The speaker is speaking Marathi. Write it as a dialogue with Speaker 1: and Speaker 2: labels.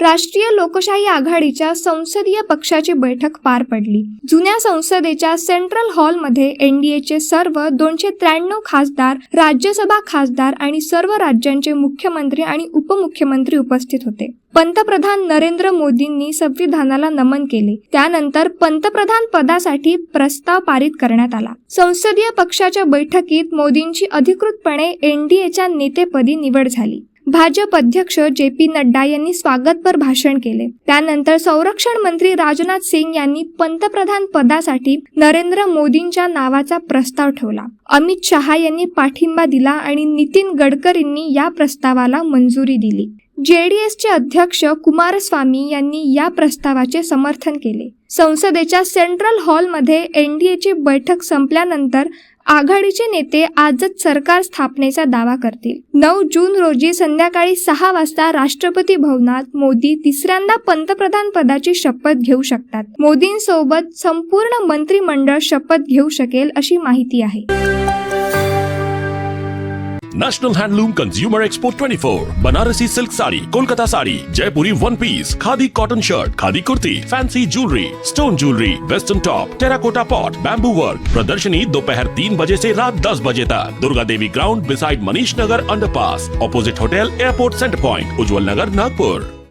Speaker 1: राष्ट्रीय लोकशाही आघाडीच्या संसदीय पक्षाची बैठक पार पडली. जुन्या संसदेच्या सेंट्रल हॉलमध्ये एनडीएचे सर्व दोनशे त्र्याण्णव खासदार राज्यसभा खासदार आणि सर्व राज्यांचे मुख्यमंत्री आणि उपमुख्यमंत्री उपस्थित होते. पंतप्रधान नरेंद्र मोदींनी संविधानाला नमन केले. त्यानंतर पंतप्रधान पदासाठी प्रस्ताव पारित करण्यात आला. संसदीय पक्षाच्या बैठकीत मोदींची अधिकृतपणे एनडीएच्या नेतेपदी निवड झाली. भाजप अध्यक्ष जे पी नड्डा यांनी स्वागतपर भाषण केले. त्यानंतर संरक्षण मंत्री राजनाथ सिंग यांनी पंतप्रधान पदासाठी नरेंद्र मोदींच्या नावाचा प्रस्ताव ठेवला. अमित शहा यांनी पाठिंबा दिला आणि नितीन गडकरींनी या प्रस्तावाला मंजुरी दिली. जे डी एसचे अध्यक्ष कुमारस्वामी यांनी या प्रस्तावाचे समर्थन केले. संसदेच्या सेंट्रल हॉलमध्ये एन डी एची बैठक संपल्यानंतर आघाडीचे नेते आजच सरकार स्थापनेचा दावा करतील. नऊ जून रोजी संध्याकाळी सहा वाजता राष्ट्रपती भवनात मोदी तिसऱ्यांदा पंतप्रधान पदाची शपथ घेऊ शकतात. मोदींसोबत संपूर्ण मंत्रिमंडळ शपथ घेऊ शकेल अशी माहिती आहे.
Speaker 2: National handloom consumer expo 24 Banarasi silk sari Kolkata sari Jaipuri one piece khadi cotton shirt khadi kurti fancy jewellery stone jewellery western top terracotta pot bamboo work प्रदर्शनी दोपहर तीन बजे से रात दस बजे तक Durga Devi ground beside Manish Nagar underpass opposite hotel airport centre point Ujjwal Nagar Nagpur